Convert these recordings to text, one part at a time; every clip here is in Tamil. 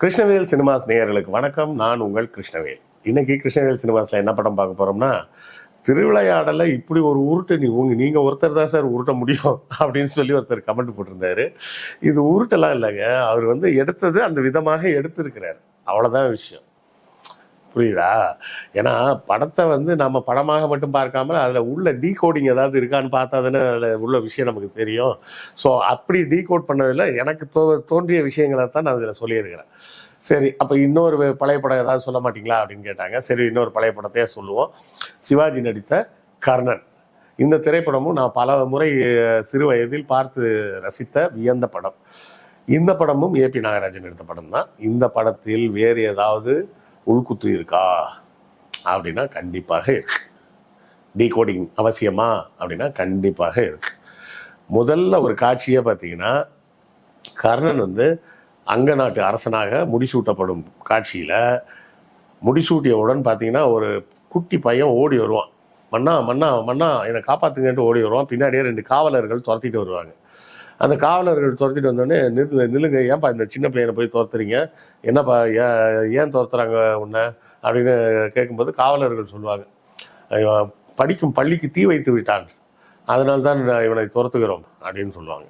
கிருஷ்ணவேல் சினிமாஸ் நேயர்களுக்கு வணக்கம். நான் உங்கள் கிருஷ்ணவேல். இன்னைக்கு கிருஷ்ணவேல் சினிமாஸ்ல என்ன படம் பார்க்க போறோம்னா திருவிளையாடல இப்படி ஒரு உருட்டு நீ உங்க நீங்க ஒருத்தர் தான் சார் உருட்ட முடியும் அப்படின்னு சொல்லி ஒருத்தர் கமெண்ட் போட்டிருந்தாரு. இது உருட்டெல்லாம் இல்லைங்க. அவர் வந்து எடுத்தது அந்த விதமாக எடுத்திருக்கிறார். அவ்வளவுதான் விஷயம். புரியுதா? ஏன்னா படத்தை வந்து நம்ம படமாக மட்டும் பார்க்காம அதில் உள்ள டீகோடிங் ஏதாவது இருக்கான்னு பார்த்தா தானே அதில் உள்ள விஷயம் நமக்கு தெரியும். ஸோ அப்படி டீகோட் பண்ணதில் எனக்கு தோ தோன்றிய விஷயங்களை தான் நான் அதில் சொல்லியிருக்கிறேன். சரி அப்போ இன்னொரு பழைய படம் ஏதாவது சொல்ல மாட்டிங்களா அப்படின்னு கேட்டாங்க. சரி இன்னொரு பழைய படத்தையே சொல்லுவோம். சிவாஜி நடித்த கர்ணன். இந்த திரைப்படமும் நான் பல முறை சிறு வயதில் பார்த்து ரசித்த வியந்த படம். இந்த படமும் ஏ பி நாகராஜன் எடுத்த படம் தான் இந்த படத்தில் வேறு ஏதாவது உள்குத்து இருக்கா அப்படின்னா கண்டிப்பாக இருக்கு. டீகோடிங் அவசியமா? அப்படின்னா கண்டிப்பாக இருக்கு. முதல்ல ஒரு காட்சியே பார்த்தீங்கன்னா கர்ணன் வந்து அங்க நாட்டு அரசனாக முடிசூட்டப்படும் காட்சியில் முடிசூட்டியவுடன் பார்த்தீங்கன்னா ஒரு குட்டி பையன் ஓடி வருவான். மன்னா மன்னா மன்னா என்னை காப்பாத்துங்கன்ட்டு ஓடி வருவான். பின்னாடியே ரெண்டு காவலர்கள் துரத்திட்டு வருவாங்க. அந்த காவலர்கள் துரத்திட்டு வந்தோடனே நிறுத்து நில்லுங்க. ஏன்பா இந்த சின்ன பையனை போய் துரத்துறீங்க? என்னப்பா ஏன் ஏன் துரத்துறாங்க உன்னை? அப்படின்னு கேட்கும்போது காவலர்கள் சொல்லுவாங்க. படிக்கும் பள்ளிக்கு தீ வைத்து விட்டான். அதனால தான் நான் இவனை துரத்துகிறோம் அப்படின்னு சொல்லுவாங்க.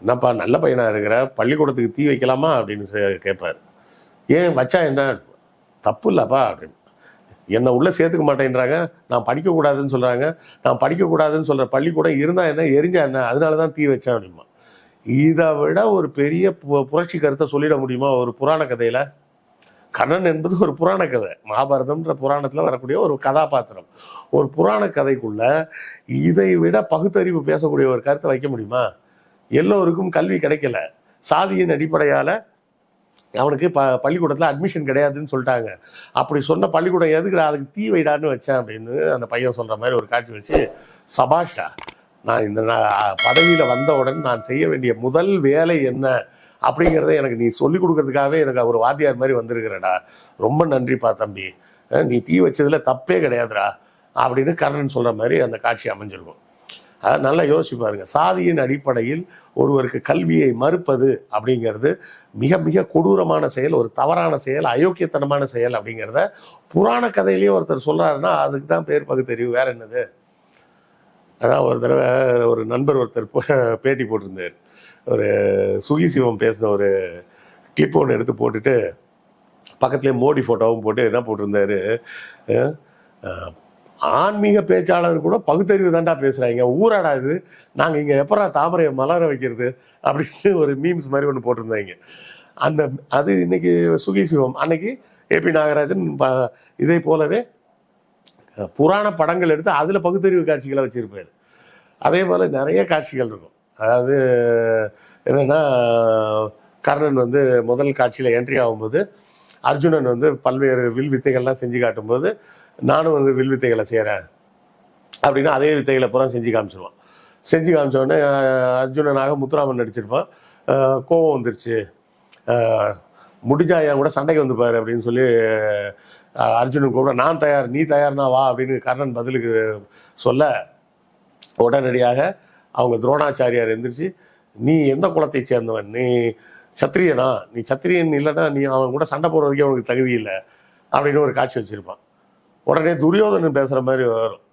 என்னப்பா நல்ல பையனாக இருக்கிற? பள்ளிக்கூடத்துக்கு தீ வைக்கலாமா? அப்படின்னு கேட்பார். ஏன் வச்சா என்ன? தப்பு இல்லைப்பா அப்படின்னு. என்னை உள்ளே சேர்த்துக்க மாட்டேன்றாங்க. நான் படிக்கக்கூடாதுன்னு சொல்கிறாங்க நான் படிக்கக்கூடாதுன்னு சொல்கிற பள்ளிக்கூடம் இருந்தால் என்ன எரிஞ்சா என்ன? அதனால தான் தீ வச்சேன் அப்படிமா. இதை விட ஒரு பெரிய பு- புரட்சி கருத்தை சொல்லிட முடியுமா ஒரு புராண கதையில்? கண்ணன் என்பது ஒரு புராண கதை. மகாபாரதம்ன்ற புராணத்தில் வரக்கூடிய ஒரு கதாபாத்திரம். ஒரு புராண கதைக்குள்ள இதை விட பகுத்தறிவு பேசக்கூடிய ஒரு கருத்தை வைக்க முடியுமா? எல்லோருக்கும் கல்வி கிடைக்கல. சாதியின் அடிப்படையால் அவனுக்கு ப பள்ளிக்கூடத்தில் அட்மிஷன் கிடையாதுன்னு சொல்லிட்டாங்க. அப்படி சொன்ன பள்ளிக்கூடம் எதுக்குடா அதுக்கு தீ வைடான்னு வச்சேன் அப்படின்னு அந்த பையன் சொல்கிற மாதிரி ஒரு காட்சி வச்சு சபாஷா நான் இந்த பதவியில் பதவியில வந்தவுடன் நான் செய்ய வேண்டிய முதல் வேலை என்ன? அப்படிங்கிறத எனக்கு நீ சொல்லி கொடுக்கறதுக்காகவே எனக்கு ஒரு வாத்தியார் மாதிரி வந்திருக்கிறடா. ரொம்ப நன்றிப்பா தம்பி. நீ தீ வச்சதில் தப்பே கிடையாதுடா அப்படின்னு கர்ணன் சொல்கிற மாதிரி அந்த காட்சி அமைஞ்சிருக்கும். நல்லா யோசிச்சு பாருங்க. சாதியின் அடிப்படையில் ஒருவருக்கு கல்வியை மறுப்பது அப்படிங்கிறது மிக மிக கொடூரமான செயல் ஒரு தவறான செயல் அயோக்கியத்தனமான செயல் அப்படிங்கிறத புராண கதையிலேயே ஒருத்தர் சொல்கிறாருன்னா அதுக்கு தான் பேர் பகுத்தறிவு வேற என்னது? அதான் ஒரு தடவை ஒரு நண்பர் ஒருத்தர் பேட்டி போட்டிருந்தார். ஒரு சுகி சிவம் பேசின ஒரு கிளிப் ஒன்று எடுத்து போட்டுட்டு பக்கத்துலேயே மோடி ஃபோட்டோவும் போட்டு என்ன போட்டிருந்தாரு? ஆன்மீக பேச்சாளர் கூட பகுத்தறிவு தாண்டா பேசுகிறாங்க ஊராடா இது. நாங்கள் இங்கே எப்பரா தாமரையை மலர வைக்கிறது அப்படின்னு ஒரு மீம்ஸ் மாதிரி ஒன்று போட்டிருந்தாங்க. அந்த அது இன்னைக்கு சுகி சிவம். அன்னைக்கு ஏபி நாகராஜன் ப- போலவே புராண படங்கள் எடுத்து அதில் பகுத்தறிவு காட்சிகளை வச்சிருப்பாரு. அதே போல் நிறைய காட்சிகள் இருக்கும். அதாவது என்னன்னா கர்ணன் வந்து முதல் காட்சியில் என்ட்ரி ஆகும்போது அர்ஜுனன் வந்து பல்வேறு வில் வித்தைகள்லாம் செஞ்சு காட்டும்போது நானும் வந்து வில் வித்தைகளை செய்கிறேன் அப்படின்னா அதே வித்தைகளை பூரா செஞ்சு காமிச்சிருவான். செஞ்சு காமிச்ச உடனே அர்ஜுனனாக முத்துராமன் நடிச்சிருப்பான். கோபம் கோவம் வந்துருச்சு. முடிஞ்சா என் கூட சண்டைக்கு வந்து பாரு அப்படின்னு சொல்லி அர்ஜுனன் கூட நான் தயார் நீ தயார்னா வா அப்படின்னு கர்ணன் பதிலுக்கு சொல்ல உடனடியாக அவங்க துரோணாச்சாரியார் எந்திரிச்சு நீ எந்த குலத்தை சேர்ந்தவன்? நீ சத்திரியனா? நீ சத்திரியன் இல்லைன்னா நீ அவன் கூட சண்டை போடுறதுக்கே அவனுக்கு தகுதி இல்லை. அப்படின்னு ஒரு காட்சி வச்சுருப்பான். உடனே துரியோதனன் பேசுகிற மாதிரி வரும்.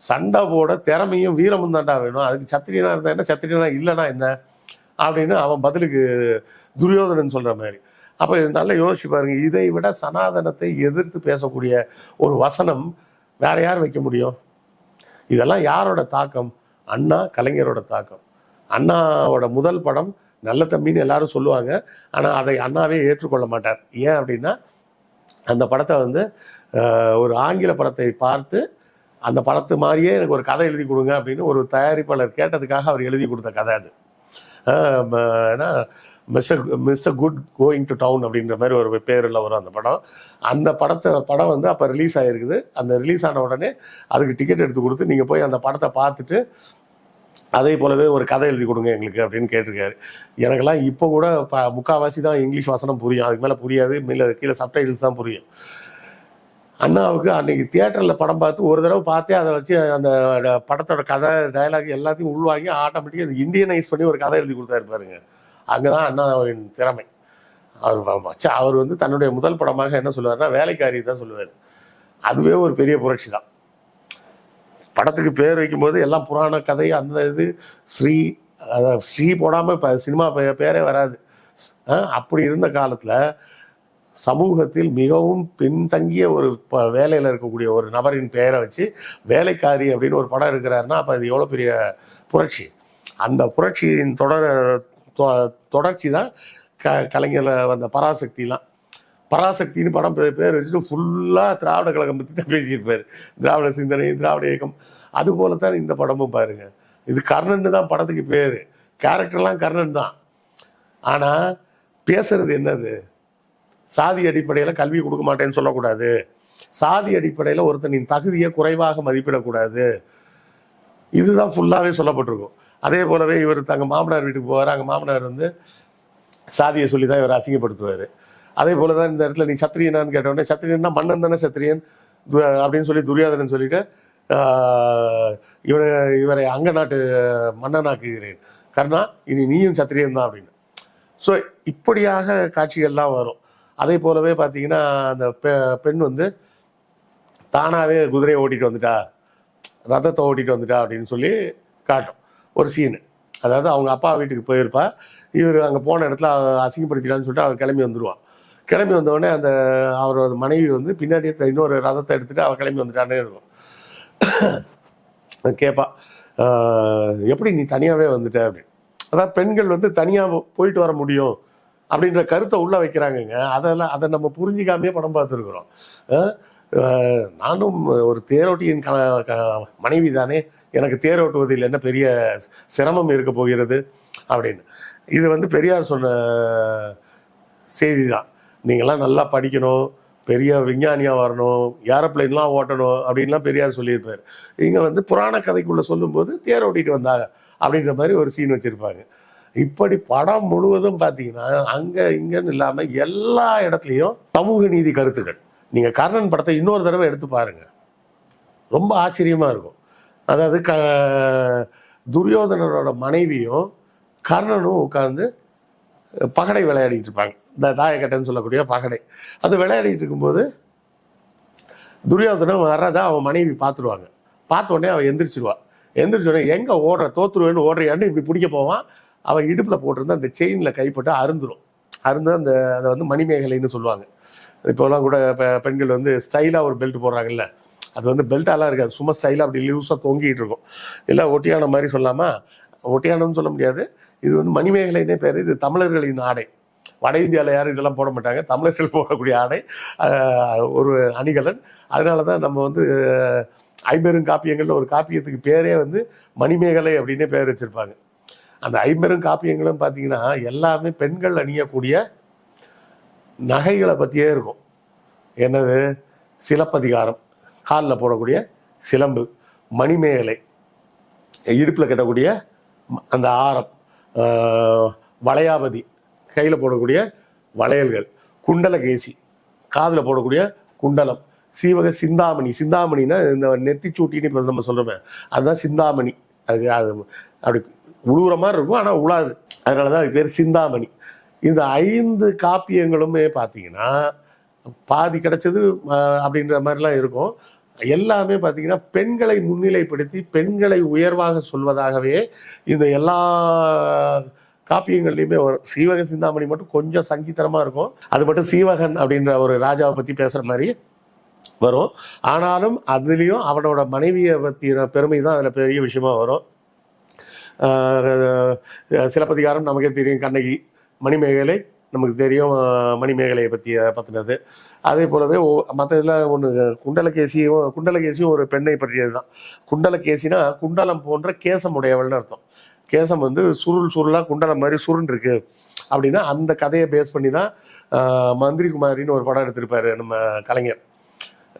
சண்டை போட திறமையும் வீரமும் தாண்டா வேணும். அதுக்கு சத்திரியனா இருந்தா என்ன? சத்திரியனா இல்லைனா என்ன? அப்படின்னு அவன் பதிலுக்கு துரியோதனன் சொல்கிற மாதிரி. அப்போ நல்லா யோசிச்சு பாருங்க. இதை விட சனாதனத்தை எதிர்த்து பேசக்கூடிய ஒரு வசனம் வேற யார் வைக்க முடியும்? இதெல்லாம் யாரோட தாக்கம்? அண்ணா கலைஞரோட தாக்கம். அண்ணாவோட முதல் படம் நல்ல தம்பின்னு எல்லாரும் சொல்லுவாங்க. ஆனால் அதை அண்ணாவே ஏற்றுக்கொள்ள மாட்டார். ஏன் அப்படின்னா அந்த படத்தை வந்து ஒரு ஆங்கில படத்தை பார்த்து அந்த படத்து மாதிரியே எனக்கு ஒரு கதை எழுதி கொடுங்க அப்படின்னு ஒரு தயாரிப்பாளர் கேட்டதுக்காக அவர் எழுதி கொடுத்த கதை அது. ஏன்னா mister mister good going to down அப்படின்ற மாதிரி ஒரு பேரில் வரும் அந்த படம். அந்த படத்தை படம் வந்து அப்போ ரிலீஸ் ஆகிருக்குது அந்த ரிலீஸ் ஆன உடனே அதுக்கு டிக்கெட் எடுத்து கொடுத்து நீங்கள் போய் அந்த படத்தை பார்த்துட்டு அதே போலவே ஒரு கதை எழுதி கொடுங்க எங்களுக்கு அப்படின்னு கேட்டிருக்காரு. எனக்கெல்லாம் இப்போ கூட ப முக்கால்வாசி தான் இங்கிலீஷ் வாசனம் புரியும். அதுக்கு மேலே புரியாது. மேலே கீழே சப்டைட்டில்ஸ் தான் புரியும். அண்ணாவுக்கு அன்னைக்கு தியேட்டரில் படம் பார்த்து ஒரு தடவை பார்த்தே அதை வச்சு அந்த படத்தோட கதை டயலாக் எல்லாத்தையும் உள்வாங்கி ஆட்டோமேட்டிக்காக அது இந்தியனைஸ் பண்ணி ஒரு கதை எழுதி கொடுத்தாரு பாருங்க. அங்கே தான் அண்ணாவின் திறமை. அவர் அவர் வந்து தன்னுடைய முதல் படமாக என்ன சொல்லுவாருன்னா வேலைக்காரி தான் சொல்லுவார். அதுவே ஒரு பெரிய புரட்சி தான். படத்துக்கு பேர் வைக்கும்போது எல்லாம் புராண கதை அந்த இது ஸ்ரீ அதாவது ஸ்ரீ போடாமல் இப்போ சினிமா பே- பேரே வராது. அப்படி இருந்த காலத்தில் சமூகத்தில் மிகவும் பின்தங்கிய ஒரு ப வேலையில் இருக்கக்கூடிய ஒரு நபரின் பெயரை வச்சு வேலைக்காரி அப்படின்னு ஒரு படம் இருக்கிறாருன்னா அப்போ அது எவ்வளோ பெரிய புரட்சி. அந்த புரட்சியின் தொடர் தொ- தொடர்ச்சி தான் க கலைஞரில் வந்த பராசக்திலாம். பராசக்தின்னு படம் பே- பேர் வச்சுட்டு ஃபுல்லாக திராவிட கழகம் பற்றி தான் பேசியிருப்பார். திராவிட சிந்தனை திராவிட இயக்கம். அது போல தான் இந்த படமும் பாருங்க. இது கர்ணன் தான் படத்துக்கு பேர். கேரக்டர்லாம் கர்ணன் தான். ஆனால் பேசுறது என்னது? சாதி அடிப்படையில் கல்வி கொடுக்க மாட்டேன்னு சொல்லக்கூடாது. சாதி அடிப்படையில் ஒருத்தனின் தகுதியை குறைவாக மதிப்பிடக்கூடாது. இதுதான் ஃபுல்லாகவே சொல்லப்பட்டிருக்கும். அதே போலவே இவர் தங்க மாமனார் வீட்டுக்கு போவார். அங்கே மாமனார் வந்து சாதியை சொல்லி தான் இவர் அசிங்கப்படுத்துவார். அதே போல தான் இந்த இடத்துல நீ சத்திரியனான்னு கேட்டவுடனே சத்திரியன்னா மன்னன் தானே சத்திரியன்? அப்படின்னு சொல்லி துரியாதனன் சொல்லிட்டு இவனை இவரை அங்க நாட்டு மன்னனாக்குகிறேன். கர்ணா இனி நீயும் சத்திரியன் தான் அப்படின்னு. ஸோ இப்படியாக காட்சிகள்லாம் வரும். அதே போலவே பார்த்தீங்கன்னா அந்த பெ- பெண் வந்து தானாகவே குதிரையை ஓட்டிட்டு வந்துட்டா ரதத்தை ஓட்டிட்டு வந்துட்டா அப்படின்னு சொல்லி காட்டும். ஒரு சீனு அதாவது அவங்க அப்பா வீட்டுக்கு போயிருப்பா. இவர் அங்கே போன இடத்துல அசிங்கப்படுத்திட்டான்னு சொல்லிட்டு அவர் கிளம்பி வந்துடுவான் கிளம்பி வந்தவுடனே அந்த அவரோட மனைவி வந்து பின்னாடி இன்னொரு ரதத்தை எடுத்துகிட்டு அவர் கிளம்பி வந்துட்டானே இருக்கும். கேட்பா எப்படி நீ தனியாகவே வந்துட்ட? அப்படின்னு அதான் பெண்கள் வந்து தனியாக போயிட்டு வர முடியும் அப்படின்ற கருத்தை உள்ளே வைக்கிறாங்கங்க. அதெல்லாம் அதை நம்ம புரிஞ்சிக்காமையே படம் பார்த்துருக்குறோம். நானும் ஒரு தேரோட்டியின் க- மனைவி தானே எனக்கு தேரோட்டுவதில் என்ன பெரிய சிரமம் இருக்க போகிறது அப்படின்னு. இது வந்து பெரியார் சொன்ன செய்தி தான். நீங்களாம் நல்லா படிக்கணும் பெரிய விஞ்ஞானியாக வரணும் ஏரோப்ளைன்லாம் ஓட்டணும் அப்படின்லாம் பெரியார் சொல்லியிருப்பார். இங்கே வந்து புராண கதைக்குள்ளே சொல்லும்போது தேர் ஓட்டிகிட்டு வந்தாங்க அப்படின்ற மாதிரி ஒரு சீன் வச்சுருப்பாங்க. இப்படி படம் முழுவதும் பார்த்தீங்கன்னா அங்கே இங்கேன்னு இல்லாமல் எல்லா இடத்துலையும் சமூக நீதி கருத்துக்கள் நீங்கள் கர்ணன் படத்தை இன்னொரு தடவை எடுத்து பாருங்கள் ரொம்ப ஆச்சரியமாக இருக்கும். அதாவது க துரியோதனனோட மனைவியும் கர்ணனும் உட்காந்து பகடை விளையாடிட்டு இருப்பாங்க. இந்த தாயக்கட்டைன்னு சொல்லக்கூடிய பகடை. அது விளையாடிட்டு இருக்கும்போது துரியோதனம் வர்றதை அவன் மனைவி பார்த்துருவாங்க. பார்த்தோடனே அவன் எந்திரிச்சிருவா. எந்திரிச்சோடனே எங்கே ஓடுற? தோத்துருவேன்னு ஓடுறியான்னு இப்படி பிடிக்க போவான். அவன் இடுப்பில் போட்டிருந்த அந்த செயினில் கைப்பட்டு அருந்துடும் அருந்து அந்த அதை வந்து மணிமேகலைன்னு சொல்லுவாங்க. இப்போலாம் கூட பெண்கள் வந்து ஸ்டைலாக ஒரு பெல்ட் போடுறாங்கல்ல. அது வந்து பெல்ட்டாலாம் இருக்காது. சும்மா ஸ்டைலாக அப்படி லூஸாக தொங்கிட்டு இருக்கும். இல்லை ஒட்டியான மாதிரி சொல்லாமா ஒட்டியானம்னு சொல்ல முடியாது. இது வந்து மணிமேகலைன்னே பேர். இது தமிழர்களின் ஆடை. வட இந்தியாவில் யாரும் இதெல்லாம் போட மாட்டாங்க. தமிழர்கள் போடக்கூடிய ஆடை ஒரு அணிகலன். அதனால தான் நம்ம வந்து ஐம்பெரும் காப்பியங்களில் ஒரு காப்பியத்துக்கு பேரே வந்து மணிமேகலை அப்படின்னே பேர் வச்சிருப்பாங்க. அந்த ஐம்பெரும் காப்பியங்களும் பார்த்தீங்கன்னா எல்லாமே பெண்கள் அணியக்கூடிய நகைகளை பற்றியே இருக்கும். என்னது? சிலப்பதிகாரம். காலில் போடக்கூடிய சிலம்பு மணிமேகலை. இடுப்பில் கட்டக்கூடிய அந்த ஆரம் வளையாபதி. கையில் போடக்கூடிய வளையல்கள். குண்டலகேசி காதில் போடக்கூடிய குண்டலம். சீவக சிந்தாமணி. சிந்தாமணினா இந்த நெத்திச்சூட்டின்னு இப்போ நம்ம சொல்கிறோமே அதுதான் சிந்தாமணி. அது அது அப்படி உழுவுற மாதிரி இருக்கும் ஆனால் உழாது. அதனால தான் அது பேர் சிந்தாமணி. இந்த ஐந்து காப்பியங்களுமே பார்த்தீங்கன்னா பாதி கிடைச்சது அப்படின்ற மாதிரிலாம் இருக்கும். எல்லாமே பார்த்தீங்கன்னா பெண்களை முன்னிலைப்படுத்தி பெண்களை உயர்வாக சொல்வதாகவே இந்த எல்லா காப்பியங்கள்லையுமே வரும் சீவக சிந்தாமணி மட்டும் கொஞ்சம் சங்கீதரமாக இருக்கும். அது மட்டும் சீவகன் அப்படின்ற ஒரு ராஜாவை பற்றி பேசுகிற மாதிரி வரும். ஆனாலும் அதுலேயும் அவனோட மனைவியை பற்றின பெருமை தான் அதில் பெரிய விஷயமா வரும். சிலப்பதிகாரம் நமக்கே தெரியும். கண்ணகி மணிமேகலை நமக்கு தெரியும் மணிமேகலையை பற்றி பற்றினது அதே போலவே மற்ற இதில் ஒன்று குண்டலகேசியும் குண்டலகேசியும் ஒரு பெண்ணை பற்றியது தான் குண்டலகேசினா குண்டலம் போன்ற கேசம் உடையவள்னு அர்த்தம். கேசம் வந்து சுருள் சுருளாக குண்டல மாதிரி சுருண்டு இருக்கு. அப்படின்னா அந்த கதையை பேஸ் பண்ணி தான் மந்திரி குமாரின்னு ஒரு படம் எடுத்திருப்பாரு நம்ம கலைஞர்.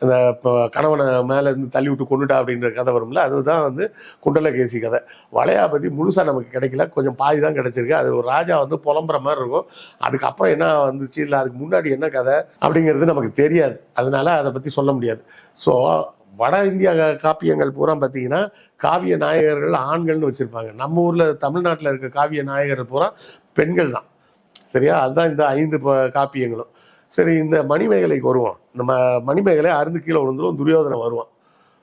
இந்த இப்போ கணவனை மேலே இருந்து தள்ளி விட்டு கொண்டுட்டா அப்படின்ற கதை வரும்ல அதுதான் வந்து குண்டலகேசி கதை. வளையாபதி முழுசாக நமக்கு கிடைக்கல கொஞ்சம் பாதி தான் கிடைச்சிருக்கு. அது ஒரு ராஜா வந்து புலம்புற மாதிரி இருக்கும். அதுக்கப்புறம் என்ன வந்துச்சு இல்லை அதுக்கு முன்னாடி என்ன கதை அப்படிங்கிறது நமக்கு தெரியாது. அதனால அதை பற்றி சொல்ல முடியாது. ஸோ வட இந்தியா காப்பியங்கள் பூரா பார்த்தீங்கன்னா காவிய நாயகர்கள் ஆண்கள்னு வச்சுருப்பாங்க. நம்ம ஊரில் தமிழ்நாட்டில் இருக்க காவிய நாயகர்கள் பூரா பெண்கள் தான். சரியா? அதுதான் இந்த ஐந்து ப- காப்பியங்களும். சரி இந்த மணிமேகலைக்கு வருவோம். நம்ம மணிமேகலை அருந்து கீழே விழுந்துரும் துரியோதனை வருவான்.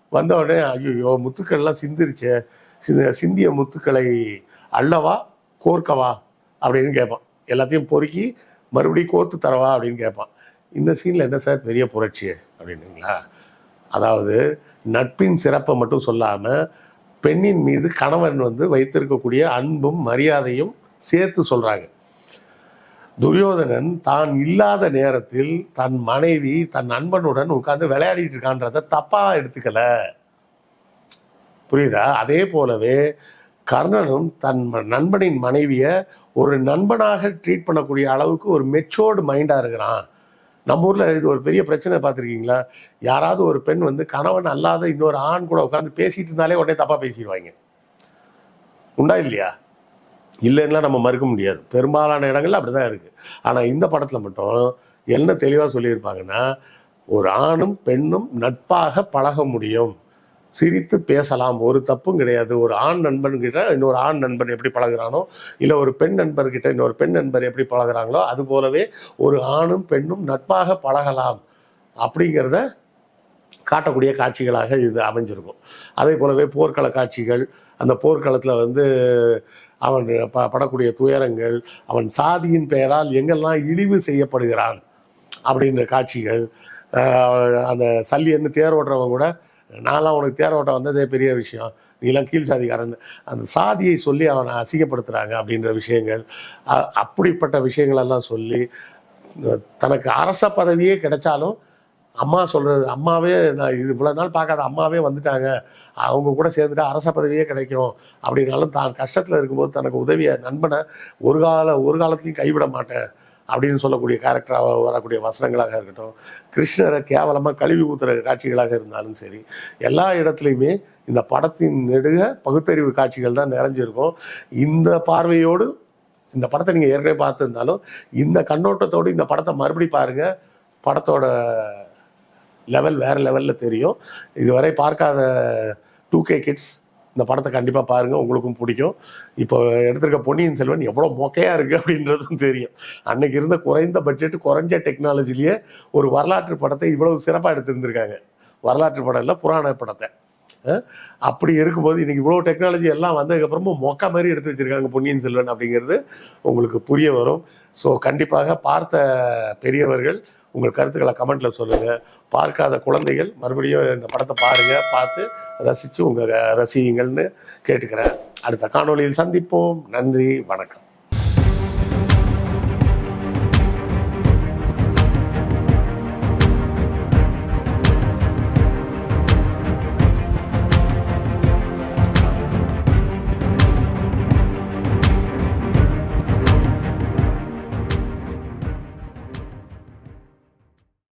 வந்த உடனே ஐயோ முத்துக்கள்லாம் சிந்திருச்சே. சிந்த- சிந்திய முத்துக்களை அல்லவா கோர்க்கவா அப்படின்னு கேட்பான். எல்லாத்தையும் பொறுக்கி மறுபடியும் கோர்த்து தரவா அப்படின்னு கேட்பான். இந்த சீனில் என்ன சார்? பெரிய புரட்சி அப்படின்னுங்களா? அதாவது நட்பின் சிறப்பை மட்டும் சொல்லாமல் பெண்ணின் மீது கணவன் வந்து வைத்திருக்கக்கூடிய அன்பும் மரியாதையும் சேர்த்து சொல்கிறாங்க துரியோதனன் தான் இல்லாத நேரத்தில் தன் மனைவி தன் நண்பனுடன் உட்கார்ந்து விளையாடிட்டு இருக்கான்றத தப்பா எடுத்துக்கல. புரியுதா? அதே போலவே கர்ணனும் தன் நண்பனின் மனைவியை ஒரு நண்பனாக ட்ரீட் பண்ணக்கூடிய அளவுக்கு ஒரு மெச்சோர்டு மைண்டா இருக்கிறான். நம்ம ஊரில் இது ஒரு பெரிய பிரச்சனை பார்த்துருக்கீங்களா? யாராவது ஒரு பெண் வந்து கணவன் அல்லாத இன்னொரு ஆண் கூட உட்காந்து பேசிட்டு இருந்தாலே உடனே தப்பாக பேசிடுவாங்க. உண்டா இல்லையா? இல்லைன்னா நம்ம மறுக்க முடியாது. பெரும்பாலான இடங்கள்ல அப்படிதான் இருக்குது ஆனால் இந்த படத்தில் மட்டும் என்ன தெளிவாக சொல்லியிருப்பாங்கன்னா ஒரு ஆணும் பெண்ணும் நட்பாக பழக முடியும். சிரித்து பேசலாம். ஒரு தப்பும் கிடையாது. ஒரு ஆண் நண்பன் கிட்ட இன்னொரு ஆண் நண்பன் எப்படி பழகுறானோ இல்லை ஒரு பெண் நண்பர்கிட்ட இன்னொரு பெண் நண்பர் எப்படி பழகுறாங்களோ அது போலவே ஒரு ஆணும் பெண்ணும் நட்பாக பழகலாம் அப்படிங்கிறத காட்டக்கூடிய காட்சிகளாக இது அமைஞ்சிருக்கும். அதே போலவே போர்க்கள காட்சிகள் அந்த போர்க்களத்தில் வந்து அவன் ப படக்கூடிய துயரங்கள் அவன் சாதியின் பெயரால் எங்கெல்லாம் இழிவு செய்யப்படுகிறான் அப்படின்ற காட்சிகள் அந்த அந்த சல்லியன்னு தேர் ஓடுறவங்க கூட நான்லாம் உனக்கு தேர் ஓட்ட வந்ததே பெரிய விஷயம். நீலாம் கீழ் சாதிக்காரன். அந்த சாதியை சொல்லி அவனை அசிங்கப்படுத்துகிறாங்க அப்படின்ற விஷயங்கள். அப்படிப்பட்ட விஷயங்களெல்லாம் சொல்லி தனக்கு அரச பதவியே கிடைச்சாலும் அம்மா சொல்கிறது அம்மாவே நான் இது இவ்வளோ நாள் பார்க்காத அம்மாவே வந்துட்டாங்க. அவங்க கூட சேர்ந்துட்டு அரச பதவியே கிடைக்கும். அப்படின்னாலும் தான் கஷ்டத்தில் இருக்கும்போது தனக்கு உதவிய நண்பனை ஒரு கால ஒரு காலத்துலையும் கைவிட மாட்டேன். அப்படின்னு சொல்லக்கூடிய கேரக்டராக வரக்கூடிய வசனங்களாக இருக்கட்டும் கிருஷ்ணரை கேவலமாக கழுவி ஊத்துற காட்சிகளாக இருந்தாலும் சரி எல்லா இடத்துலையுமே இந்த படத்தின் நெடுக பகுத்தறிவு காட்சிகள் தான் நிறைஞ்சிருக்கும். இந்த பார்வையோடு இந்த படத்தை நீங்கள் ஏற்கனவே பார்த்துருந்தாலும் இந்த கண்ணோட்டத்தோடு இந்த படத்தை மறுபடி பாருங்கள் படத்தோட லெவல் வேறு லெவலில் தெரியும். இதுவரை பார்க்காத டூ கே கிட்ஸ் இந்த படத்தை கண்டிப்பாக பாருங்கள் உங்களுக்கும் பிடிக்கும். இப்போ எடுத்திருக்க பொன்னியின் செல்வன் எவ்வளோ மொக்கையாக இருக்குது அப்படின்றதும் தெரியும். அன்னைக்கு இருந்த குறைந்த பட்ஜெட் குறைஞ்ச டெக்னாலஜிலேயே ஒரு வரலாற்று படத்தை இவ்வளவு சிறப்பாக எடுத்திருந்திருக்காங்க வரலாற்று படம் இல்லை புராண படத்தை. அப்படி இருக்கும்போது இன்னைக்கு இவ்வளோ டெக்னாலஜி எல்லாம் வந்ததுக்கப்புறமும் மொக்க மாதிரி எடுத்து வச்சிருக்காங்க பொன்னியின் செல்வன் அப்படிங்கிறது உங்களுக்கு புரிய வரும். ஸோ கண்டிப்பாக பார்த்த பெரியவர்கள் உங்கள் கருத்துக்களை கமெண்ட்ல சொல்லுங்கள் பார்க்காத குழந்தைகள் மறுபடியும் இந்த படத்தை பாருங்க பார்த்து ரசித்து உங்கள் ரசிகங்கள்னு கேட்டுக்கிறேன். அடுத்த காணொளியில் சந்திப்போம். நன்றி வணக்கம்.